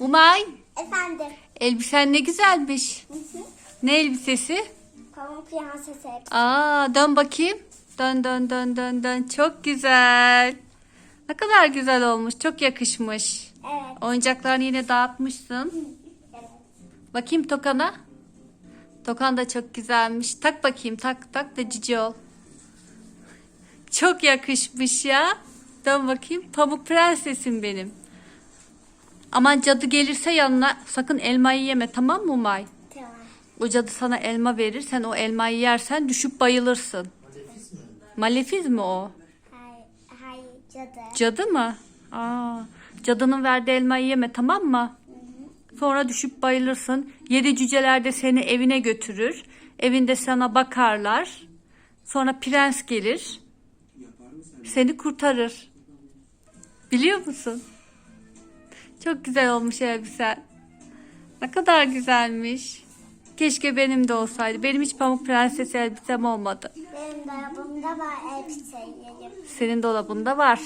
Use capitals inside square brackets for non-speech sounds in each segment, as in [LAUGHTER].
Umay, Efendim. elbisen ne güzelmiş. Ne elbisesi? Pamuk prensesi. Aa, dön bakayım. Dön dön dön dön dön. Çok güzel. Ne kadar güzel olmuş. Çok yakışmış. Evet. Oyuncaklarını yine dağıtmışsın. Evet. Bakayım tokana. Tokan da çok güzelmiş. Tak bakayım tak tak da cici ol. Çok yakışmış ya. Dön bakayım. Pamuk prensesim benim. Aman cadı gelirse yanına sakın elmayı yeme tamam mı Umay? Tamam. O cadı sana elma verir. Sen o elmayı yersen düşüp bayılırsın. Malefiz mi o? Hayır, hayır cadı. Cadı mı? Aa, cadının verdiği elmayı yeme tamam mı? Sonra düşüp bayılırsın. Yedi cüceler de seni evine götürür. Evinde sana bakarlar. Sonra prens gelir. Seni kurtarır. Biliyor musun? Çok güzel olmuş elbisen. Ne kadar güzelmiş. Keşke benim de olsaydı. Benim hiç pamuk prenses elbisem olmadı. Benim dolabımda var elbiselerim. Senin dolabında var.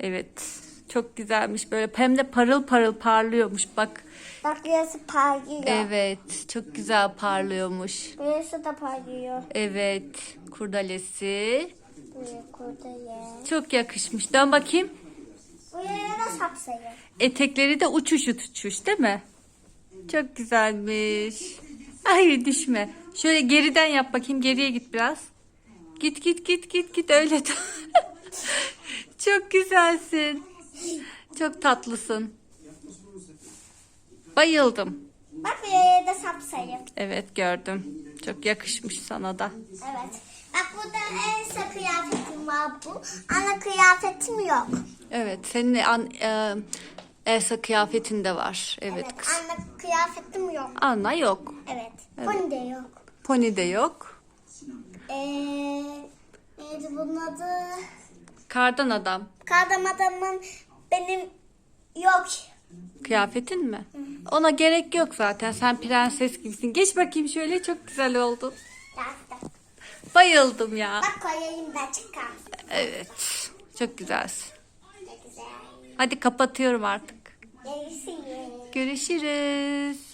Evet. Çok güzelmiş böyle. Hem de parıl parıl parlıyormuş. Bak. Bak burası parlıyor. Evet. Çok güzel parlıyormuş. Burası da parlıyor. Evet. Kurdalesi. Buraya kurdele. Çok yakışmış. Dön bakayım. Da sapsayı. Etekleri de uçuş uçuş değil mi? Çok güzelmiş. Ay düşme. Şöyle geriden yap bakayım. Geriye git biraz. Git git git git git öyle. [LAUGHS] Çok güzelsin. Çok tatlısın. Bayıldım. Bak buraya da sapsayı. Evet gördüm. Çok yakışmış sana da. Evet. Bak burada Elsa kıyafetim var bu. Ana kıyafetim yok. Evet senin an, e, Elsa kıyafetin de var. Evet, Evet. kız. Ana kıyafetim yok. Anna yok. Evet. Bunun da yok. Pony de yok. Ee, neydi bunun adı? Kardan adam. Kadın adamın benim yok. Kıyafetin mi? Ona gerek yok zaten. Sen prenses gibisin. Geç bakayım şöyle çok güzel oldun. Bayıldım ya. Bak koyayım da çıkar. Evet. Çok güzelsin. Güzel. Hadi kapatıyorum artık. Görüşürüz. Görüşürüz.